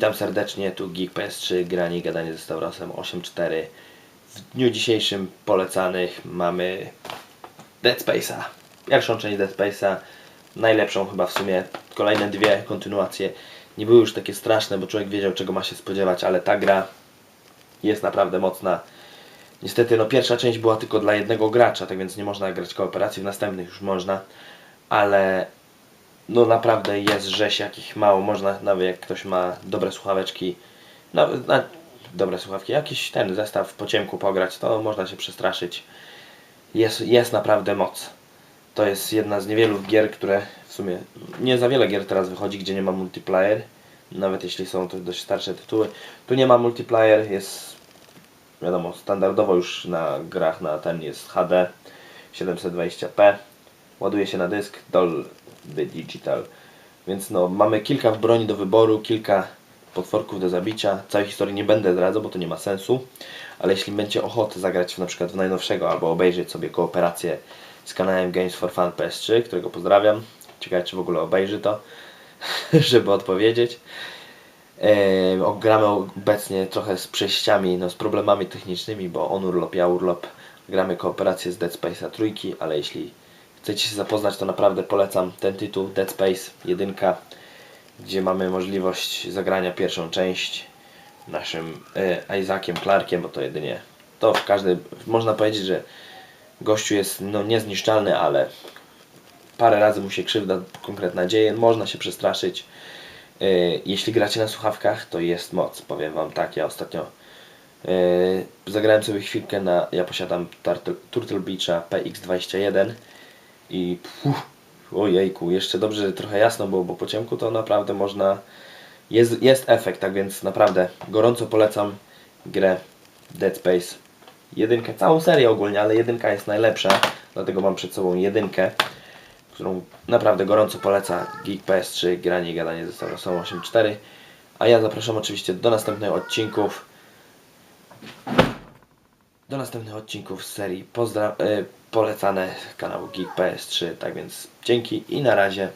Witam serdecznie, tu Geek PS3, granie gadanie ze Staurosem 8.4. W dniu dzisiejszym polecanych mamy Dead Space'a. Pierwszą część Dead Space'a, najlepszą chyba w sumie. Kolejne dwie kontynuacje nie były już takie straszne, bo człowiek wiedział czego ma się spodziewać, ale ta gra jest naprawdę mocna. Niestety no pierwsza część była tylko dla jednego gracza, tak więc nie można grać kooperacji, w następnych już można, ale no naprawdę jest rzeź jakich mało można, nawet jak ktoś ma dobre słuchaweczki, nawet na, dobre słuchawki, jakiś ten zestaw po ciemku pograć, to można się przestraszyć. Jest, jest naprawdę moc. To jest jedna z niewielu gier, które w sumie nie za wiele gier teraz wychodzi, gdzie nie ma multiplayer. Nawet jeśli są to dość starsze tytuły. Tu nie ma multiplayer, jest wiadomo, standardowo już na grach na ten jest HD 720p. Ładuje się na dysk Dolby Digital. Więc no, mamy kilka broni do wyboru, kilka potworków do zabicia. Całej historii nie będę zdradzał, bo to nie ma sensu. Ale jeśli będzie ochotę zagrać w, na przykład w najnowszego albo obejrzeć sobie kooperację z kanałem Games for Fun PS3, którego pozdrawiam. Ciekawe czy w ogóle obejrzy to, żeby odpowiedzieć. E, o- gramy obecnie trochę z przejściami, no, z problemami technicznymi, bo on urlop, ja urlop. Gramy kooperację z Dead Space'a trójki, ale jeśli chcecie się zapoznać, to naprawdę polecam ten tytuł Dead Space 1, gdzie mamy możliwość zagrania pierwszą część naszym e, Isaaciem Clarkiem, bo to jedynie to w każdy, można powiedzieć, że gościu jest no, niezniszczalny, ale parę razy mu się krzywda konkretna dzieje, można się przestraszyć. Yy, Jeśli gracie na słuchawkach, to jest moc. Powiem Wam tak, ja ostatnio yy, zagrałem sobie chwilkę na. Ja posiadam Turtle Beacha PX21 i puf, ojejku, jeszcze dobrze, że trochę jasno było, bo po ciemku to naprawdę można. Jest, jest efekt, tak więc naprawdę gorąco polecam grę Dead Space. Jedynkę, całą serię ogólnie, ale jedynka jest najlepsza, dlatego mam przed sobą jedynkę którą naprawdę gorąco poleca Geek PS3, granie i gadanie ze Starosą 8.4. A ja zapraszam oczywiście do następnych odcinków. Do następnych odcinków z serii pozdra- y, polecane kanału Geek PS3. Tak więc dzięki i na razie.